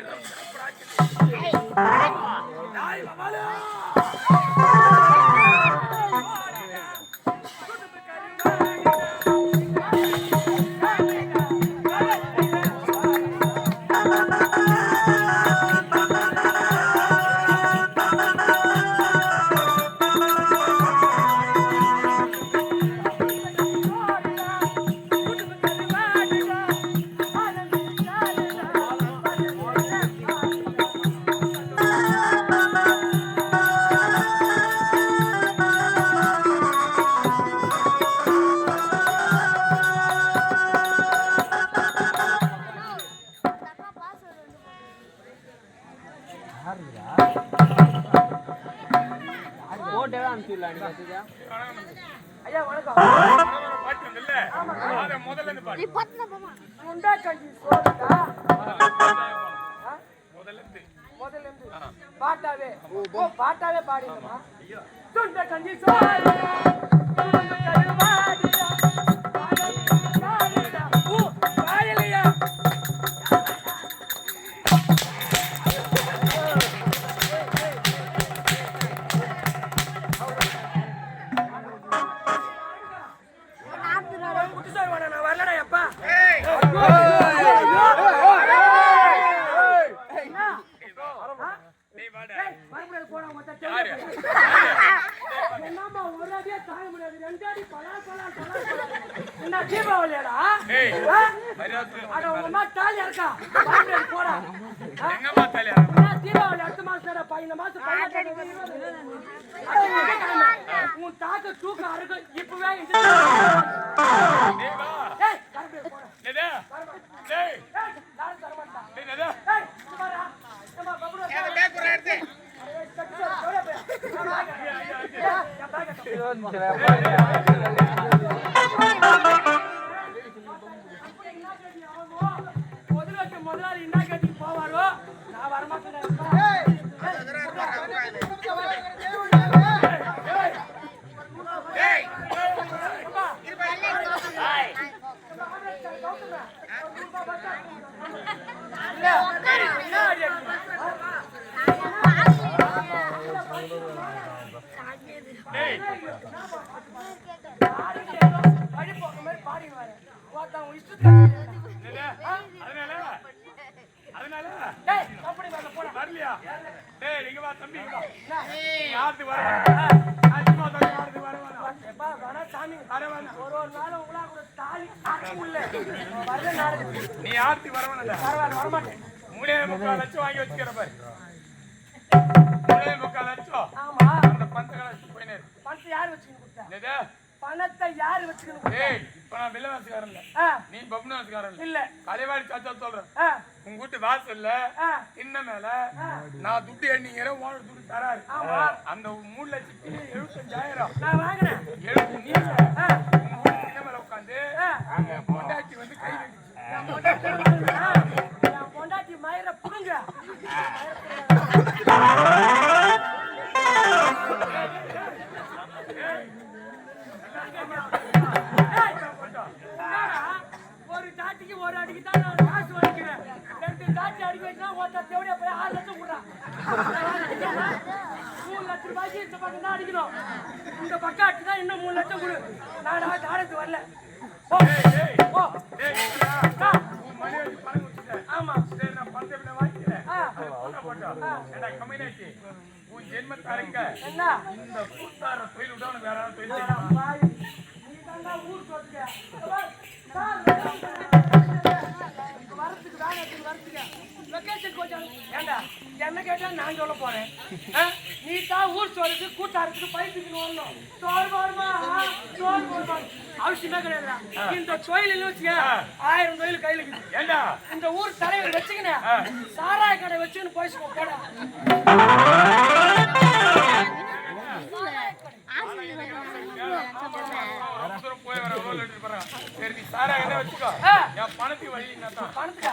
Mahirap. இருந்து பாட்டாவே. பாட்டாவே பாடிடுமா துண்ட கஞ்சி சோறு! தீபாவளியாடா. அட உங்க அம்மா தாலி இருக்கா போடா? எங்கம்மா தீபாவளி அடுத்த மாசம் மாசம். உன் தாக்க அறுக்கு இப்பவே இந்த- டேய் வா ஏய், கரும்பு, போடா. என்னது டேய் ஏய், யாரும் தரமாட்டா. டேய் என்னது ஏய், இங்க வாடா. ஏம்மா, பப்புடா, போடா. ஏய், சட்டு, சட்டு, எவ்வளவு பேர்? நான் bag எடுத்து- ஏய், என் bag எடுத்து. முதலாளி என்ன கேட்டு போவாரோ நான் வரமாட்டேன் அதனால அதனால வரலையா? டேய் இங்க வா தம்பி இங்க வா. யாருக்கு வர அஜிமா தம்பி யாருக்கு வர வேணாம் வர ஒரு ஒரு நாள் உங்களா கூட தாலி காட்சி உள்ள. வரல நாடகத்துக்கு நீ யாருக்கு வர பரவாயில்ல வரமாட்டேன். மூணே முக்கால் லட்சம் வாங்கி வச்சுக்கிற பாரு. பணத்தை யார் வச்சுக்கணும் கொடுத்தா? பணத்தை யார் வச்சுக்கணும்? ஏய் இப்ப நான் இல்ல. ஆ, நீ பப்னவாசிக்காரன் இல்ல. இல்ல. கலைவாடி சாச்சா சொல்றேன். உங்க வீட்டு வாசல்ல ஆ, தின்ன மேல நான் துட்டு எண்ணிக்கிறேன் ஓனர் துட்டு தராரு. ஆமா. அந்த மூணு லட்சத்தி எழுபத்தஞ்சாயிரம். நான் ரெண்டு தாட்டி அடிக்க வச்சுனா ஒருத்தர் தேவையா போய் ஆறு லட்சம் விடுறான் மூணு லட்சம் ரூபாய்க்கு இந்த பக்கம் தான் அடிக்கணும். இந்த பக்கம் அடிச்சு தான் இன்னும் மூணு லட்சம் கொடு. நான் நாடகத்துக்கு வரல. ஓ ஓ ஆமா. சரி, நான் பணத்தை வாங்கிக்கிறேன். ஆ, பொண்ணை போட்டோம். உன் ஜென்மத்தை அறுக்க. என்ன? இந்த கூத்தார தொழில் விட வேற தொழில் என்ன கேட்டா நான் சொல்ல போறேன்? நீ தான் ஊர் சொல்லுக்கு கூட்டாரத்துக்கு பைப்புக்கு வரணும். சோறு வருமா சோறு வருமா அவசியமே கிடையாதுடா. இந்த தொழில் வச்சுக்க ஆயிரம் தொழில் கையில இருக்குது. ஏண்டா? இந்த ஊர் தலைவர் வச்சுக்கினேன் சாராய கடை போட. தூரம் போய் வர எவ்வளவு லிட்டர் போறான்? சரி, நீ சாரா என்ன வச்சுக்கோ. என் பணத்துக்கு வழி என்னதான்? பணத்துக்கா?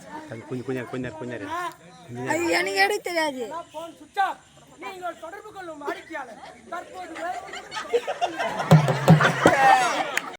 நம்ம கொஞ்சம் கொஞ்சம் கொஞ்சம் கொஞ்சம் அது. எனக்கு எடுக்க தெரியாது நீங்கள் தொடர்பு கொள்ளும் வாடிக்கையாளர் தற்போது